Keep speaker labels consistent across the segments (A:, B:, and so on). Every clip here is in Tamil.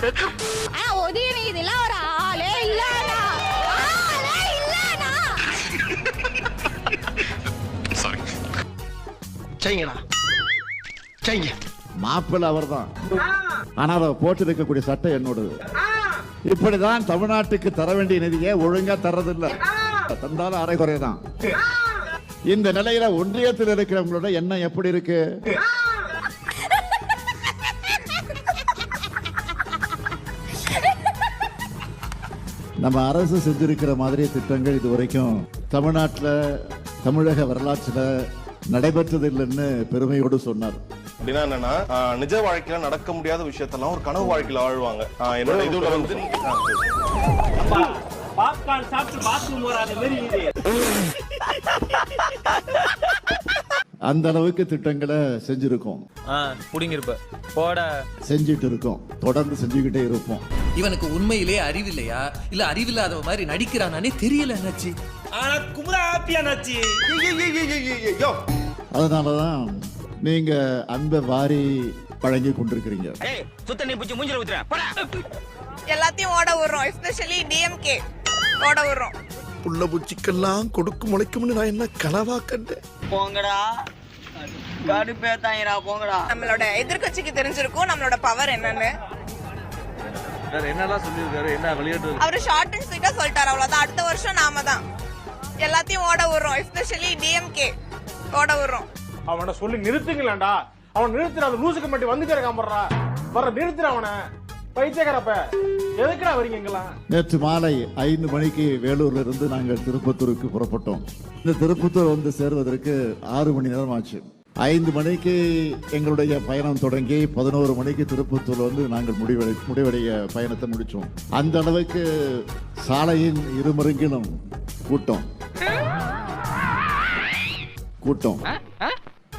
A: ஆ, உதயநிதி எல்லாம் ஒரு ஆளே இல்லண்ணா ஆளே இல்லண்ணா
B: சாரி
C: செய்யுங்கடா. செய்யுங்க.
D: மாப்பிள்ளை அவர்தான். ஆனா அதை போட்டு இருக்கக்கூடிய சட்டை என்னோடது. இப்படிதான் தமிழ்நாட்டுக்கு தர வேண்டிய நிதியை ஒழுங்கா தர்றதில்ல. தந்தாலும் அரைகுறைதான். இந்த நிலையில ஒன்றியத்தில் இருக்கிறவங்களோட எண்ணம் எப்படி இருக்கு? நம்ம அரசு செஞ்சிருக்கிற மாதிரி திட்டங்கள் இது வரைக்கும் தமிழ்நாட்டில் தமிழக வரலாற்றில் நடைபெற்றதில்லைன்னு பெருமையோடு சொன்னார்.
E: அப்படின்னா என்னன்னா நிஜ வாழ்க்கையில நடக்க முடியாத விஷயத்தெல்லாம் ஒரு கனவு வாழ்க்கையில வாழ்வாங்க என்னோட இதுல வந்து ஆஹ்,
F: பாப்கார்ன் சாப்பிட்டு பாத்ரூம் வராத மாதிரி இது
D: அந்த அளவுக்கு திட்டங்களை செஞ்சிருக்கோம்.
G: புடிங்கிருப்ப. போட.
D: செஞ்சிட்டு இருக்கோம். தொடர்ந்து செஞ்சுக்கிட்டே இருப்போம்.
H: இவனுக்கு உண்மையிலே அறிவில்லையா? இல்ல அறிவில்லாத மாதிரி நடிக்கிறானே தெரியல என்னாச்சு
F: ஆனா குமுதா ஹாப்பியா நாச்சி
E: யோ,
D: அதனால தான் நீங்க அன்பை வாரி வழங்கி கொண்டிருக்கிறீங்க.
F: சுத்த நீ பிடிச்சி மூஞ்சில ஊத்துறேன் போடா.
I: எல்லாத்தையும் ஓட விடுறோம் எஸ்பெஷலி டிஎம்கே ஓட விடுறோம்.
C: புள்ள பூச்சிக்கெல்லாம் கொடுக்கும் முளைக்கும்னு நான் என்ன கனவா கண்டேன்?
F: போங்கடா. கடுப்பேத்தாங்கடா போங்கடா.
I: நம்மளோட எதிர்க்கட்சிக்கு தெரிஞ்சிருக்கும் நம்மளோட பவர் என்னன்னு.
G: வேற என்னெல்லாம் சொல்லியிருக்காரு? என்ன விளையாட்டு
I: அவரு ஷார்ட் அண்ட் ஸ்வீட்டா சொல்லிட்டாரு அவ்வளவுதான். அடுத்த வருஷம் நாம தான். எல்லாத்தையும் ஓட விடுறோம். எஸ்பெஷலி டிஎம்கே ஓட விடுறோம்.
J: அவனை சொல்லி நிறுத்துங்களேன்டா. அவன் நிறுத்துற அந்த லூசுக்கு மட்டும் வந்துட்டே இருக்கான் போடுறா. வர நிறுத்துற அவனை. பைத்தியக்காரப்ப. எதுக்குடா வரீங்க இங்கெல்லாம்?
D: நேற்று மாலை ஐந்து மணிக்கு வேலூர்ல இருந்து நாங்கள் திருப்பத்தூருக்கு புறப்பட்டோம். இந்த திருப்பத்தூர் வந்து சேர்வதற்கு ஆறு மணி நேரம் ஆச்சு. ஐந்து மணிக்கு எங்களுடைய பயணம் தொடங்கி பதினோரு மணிக்கு திருப்பத்தூர் வந்து நாங்கள் முடிவடை முடிவடைய பயணத்தை முடிச்சோம். அந்த அளவுக்கு சாலையின் இருமருங்கிலும் கூட்டம். கூட்டம்.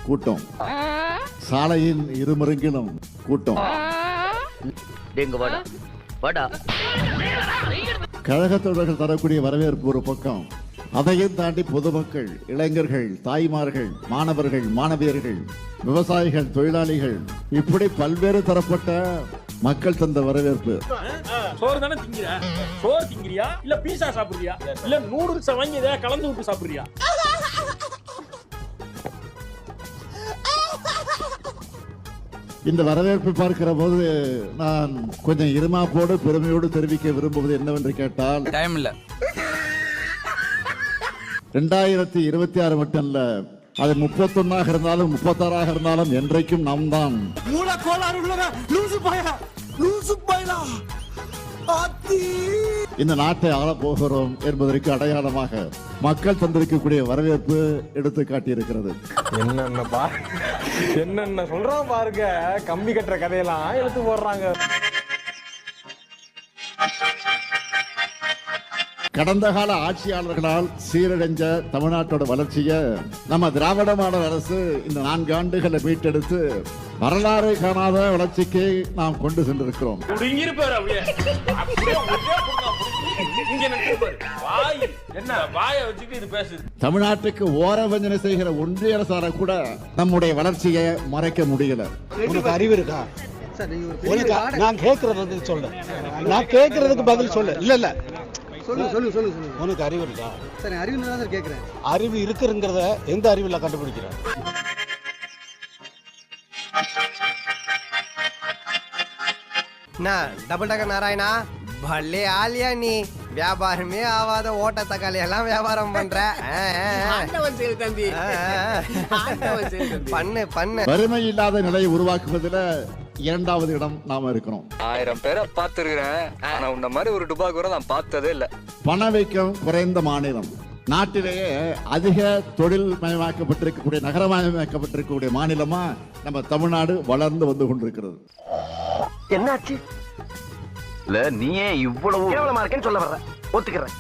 D: கூட்டம். சாலையின் இருமருங்கிலும் கூட்டம். தொண்டர்கள் தரக்கூடிய வரவேற்பு ஒரு பக்கம். அதையும் தாண்டி பொதுமக்கள் இளைஞர்கள் தாய்மார்கள் மாணவர்கள் மாணவியர்கள் விவசாயிகள் தொழிலாளிகள் இப்படி பல்வேறு தரப்பட்ட மக்கள் தந்த வரவேற்பு.
J: சோறு தானே திங்கிற? சோறு திங்கிறியா? இல்ல பீஸா சாப்பிடுறியா? இல்ல நூடுல்ஸ் வாங்கி எதாவது கலந்து விட்டு சாப்பிடுறியா?
D: இந்த வரவேற்பை பார்க்கிற போது நான் கொஞ்சம் இருமாப்போடு பெருமையோடு தெரிவிக்க விரும்புவது என்னவென்று கேட்டால்
H: டைம் இல்ல.
D: ரெண்டாயிரத்தி இருபத்தி ஆறு மட்டும் இல்ல அது முப்பத்தொன்னாக இருந்தாலும் முப்பத்தாறாக இருந்தாலும் என்றைக்கும் நாம் தான் இந்த நாட்டை ஆளப் போகிறோம் என்பதற்கு அடையாளமாக மக்கள் தந்திருக்கக்கூடிய வரவேற்பு எடுத்து காட்டியிருக்கிறது
J: என்னென்ன பா என்னென்ன சொல்றான் பாருங்க. கம்பி கட்டுற கதையெல்லாம் எடுத்து போடுறாங்க.
D: கடந்த கால ஆட்சியாளர்களால் சீரடைஞ்ச தமிழ்நாட்டோட வளர்ச்சியை நம்ம திராவிட மாடல் அரசு இந்த நான்கு ஆண்டுகளை மீட்டெடுத்து வரலாறு காணாத வளர்ச்சிக்கு நாம் கொண்டு சென்றிருக்கிறோம்.
J: புடுங்கிருப்பாரு அப்படியே அப்படியே ஒரே புடுங்கா, புடுங்கி. இங்க நிற்பாரு வாய் என்ன வாயை வச்சுட்டு இது பேசுது
D: தமிழ்நாட்டுக்கு ஓரவஞ்சனை செய்கிற ஒன்றிய அரசால கூட நம்முடைய வளர்ச்சியை மறைக்க முடியல.
C: உனக்கு அறிவு இருக்கா? நான் கேட்கறது வந்து சொல்ல நான் கேட்கறதுக்கு பதில் சொல்ல இல்ல இல்ல. சொல்லுங்க சொல்லுங்க சொல்லுங்க சொல்லுங்க உனக்கு அறிவு இருக்கா? சரி அறிவு தான் கேட்கிறேன். அறிவு இருக்குங்கிறத எந்த அறிவுல கண்டுபிடிக்கிறேன்?
F: Double decker Narayana? பல்லே ஆலியா நீ. வியாபாரமே ஆவாத ஓட்ட தக்காளி எல்லாம் வியாபாரம் பண்ற. பண்ணு பண்ணு.
D: வறுமை இல்லாத நிலையை உருவாக்குவதில் இரண்டாவது இடம் நாம இருக்கிறோம்.
G: ஆயிரம் பேரை பார்த்துருக்கிறேன். ஆனா உன்ன மாதிரி ஒரு டுபாக்கூரை நான் பார்த்ததே இல்ல.
D: பணவீக்கம் குறைந்த மாநிலம். நாட்டிலேயே அதிக தொழில் மயமாக்கப்பட்டிருக்கக்கூடிய நகரமயமாக்கப்பட்டிருக்கக்கூடிய மாநிலமா நம்ம தமிழ்நாடு வளர்ந்து வந்து கொண்டிருக்கிறது.
F: என்னாச்சு?
G: இல்ல நீயே இவ்வளவு
F: கேவலமா இருக்கேன்னு சொல்ல வர்ற. ஒத்துக்கிறேன்.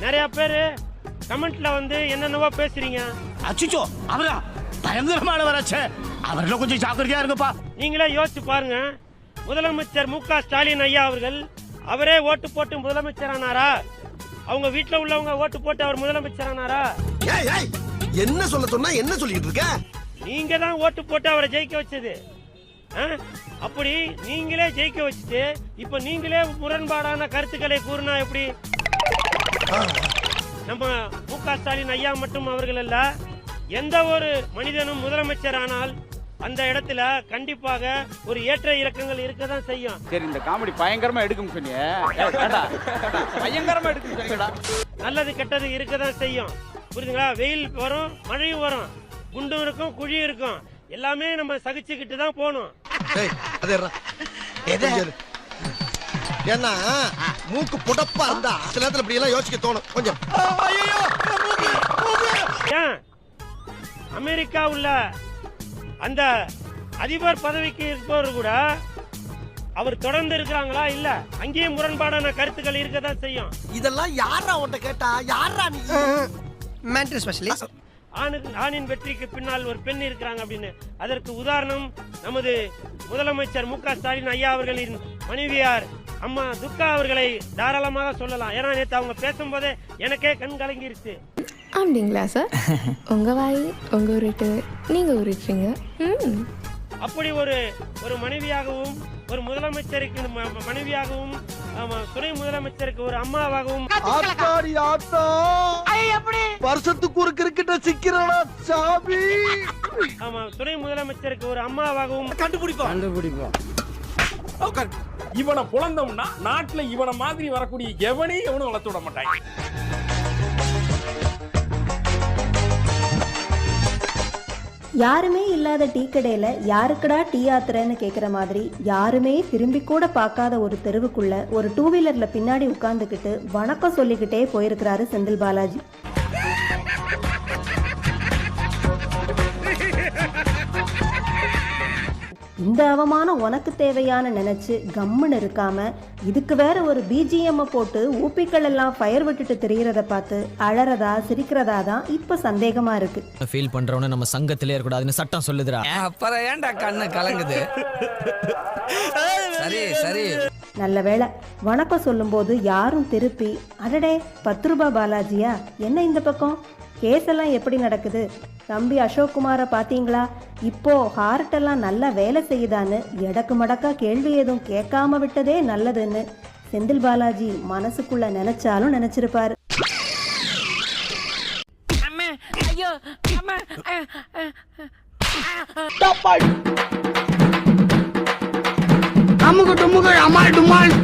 J: நிறைய பேரு கமெண்ட்ல வந்து என்னென்னவோ பேசுறீங்க.
C: அச்சுச்சோ அவரா? பயங்கரமான வராச்சே அவர்ல கொஞ்சம் ஜாக்கிரதையா இருங்கப்பா.
J: நீங்களே யோசிச்சு பாருங்க. முதலமைச்சர் மு க ஸ்டாலின் ஐயா அவர்கள் அவரே ஓட்டு போட்டு முதலமைச்சர் ஆனாரா அவங்க வீட்டுல உள்ளவங்க ஓட்டு போட்டு அவர் முதலமைச்சர் ஆனாரா
C: ஏய் ஏய் என்ன சொல்ல சொன்னா என்ன சொல்லிட்டு இருக்க?
J: நீங்க தான் ஓட்டு போட்டு அவரை ஜெயிக்க வச்சது. ஆ? அப்படி நீங்களே ஜெயிக்க வச்சுட்டு இப்ப நீங்களே முரண்பாடான கருத்துக்களை கூறினா எப்படி? நம்ம மு க ஸ்டாலின் ஐயா மட்டும் அவர்கள் அல்ல எந்த ஒரு மனிதனும் முதலமைச்சர் ஆனால் அந்த இடத்துல கண்டிப்பாக ஒரு ஏற்ற இறக்கங்கள் இருக்க தான் செய்யும்.
F: சரி இந்த காமெடி பயங்கரமா எடுக்கும் சொன்னியே பயங்கரமா எடுக்கும் சொன்னீங்கடா.
J: நல்லது கெட்டது இருக்க தான் செய்யும். புரியுதுங்களா வெயில் வரும் மழையும் வரும். குண்டும் இருக்கும் குழியும் இருக்கும். எல்லாமே நம்ம சகிச்சுக்கிட்டு தான் போகணும்.
F: ஏன்னா மூக்கு புடப்பா இருந்தா சில நேரத்துல இப்படி எல்லாம் யோசிக்க தோணும். கொஞ்சம்.
J: ஏன்? அமெரிக்கா உள்ள அந்த அதிபர் பதவிக்கு இருப்பவர் கூட அவர் தொடர்ந்து இருக்கிறாங்களா? இல்ல. அங்கேயும் முரண்பாடான கருத்துக்கள் இருக்க தான் செய்யும்.
F: இதெல்லாம் யாரா உன்ட்ட கேட்டா? யாரா நீ? ஸ்பெஷலிஸ்ட்
J: ஆணுக்கு ஆணின் வெற்றிக்கு பின்னால் ஒரு பெண் இருக்கிறாங்க அப்படின்னு. அதற்கு உதாரணம் நமது முதலமைச்சர் மு க ஸ்டாலின் ஐயா அவர்களின் மனைவியார் அம்மா துர்கா அவர்களை தாராளமாக சொல்லலாம். ஏன்னா நேற்று அவங்க பேசும்போதே எனக்கே கண் கலங்கிருச்சு.
A: அப்படிங்களா சார்? உங்க வாய் உங்க உருட்டு. நீங்க உருட்டுறீங்க. ம்.
J: அப்படி ஒரு ஒரு மனைவியாகவும் ஒரு முதலமைச்சருக்கு மனைவியாகவும் ஆமா, துணை முதலமைச்சருக்கு ஒரு அம்மாவாகவும்.
F: ஆத்தாடி ஆத்தா. வருஷத்துக்கு ஒரு கிரிக்கெட்ட சிக்கிறடா சாமி?
J: ஆமா துணை முதலமைச்சருக்கு ஒரு அம்மாவாகவும்.
B: இவனை புலந்தோம்னா நாட்டுல இவனை மாதிரி வரக்கூடிய எவனையும் எவனும் வளர்த்து விட மாட்டாங்க.
A: யாருமே இல்லாத டீ கடையில் யாருக்கடா டீ ஆத்துறன்னு கேட்குற மாதிரி யாருமே திரும்பி கூட பார்க்காத ஒரு தெருவுக்குள்ள ஒரு டூ வீலரில் பின்னாடி உட்காந்துக்கிட்டு வணக்கம் சொல்லிக்கிட்டே போயிருக்கிறாரு செந்தில் பாலாஜி. இந்த அவமானம் உனக்கு தேவையான நினைச்சு கம்முன்னு இருக்காம இதுக்கு வேற ஒரு பிஜிஎம் போட்டு ஊப்பிக்கள் எல்லாம் ஃபயர் விட்டுட்டு தெரியறத பார்த்து அழறதா சிரிக்கிறதா தான் இப்ப சந்தேகமா இருக்கு.
F: ஃபீல் பண்றவன நம்ம சங்கத்திலே இருக்கக்கூடாதுன்னு சட்டம் சொல்லுதுடா.
G: அப்புறம் ஏன்டா கண்ணு கலங்குது? சரி சரி.
A: நல்ல வேளை வணக்கம் சொல்லும்போது யாரும் திருப்பி அடடே பத்து ரூபாய் பாலாஜியா? என்ன இந்த பக்கம்? கேஸ் எல்லாம் எப்படி நடக்குது? தம்பி அசோக் குமாரை பார்த்தீங்களா? இப்போ ஹார்ட் எல்லாம் நல்லா வேலை செய்யுதான்னு எடக்கு மடக்கா கேள்வி எதுவும் கேட்காம விட்டதே நல்லதுன்னு செந்தில் பாலாஜி மனசுக்குள்ள நினைச்சாலும் நினைச்சிருப்பாரு.
C: அமுக டுமுக அமால் டுமால்.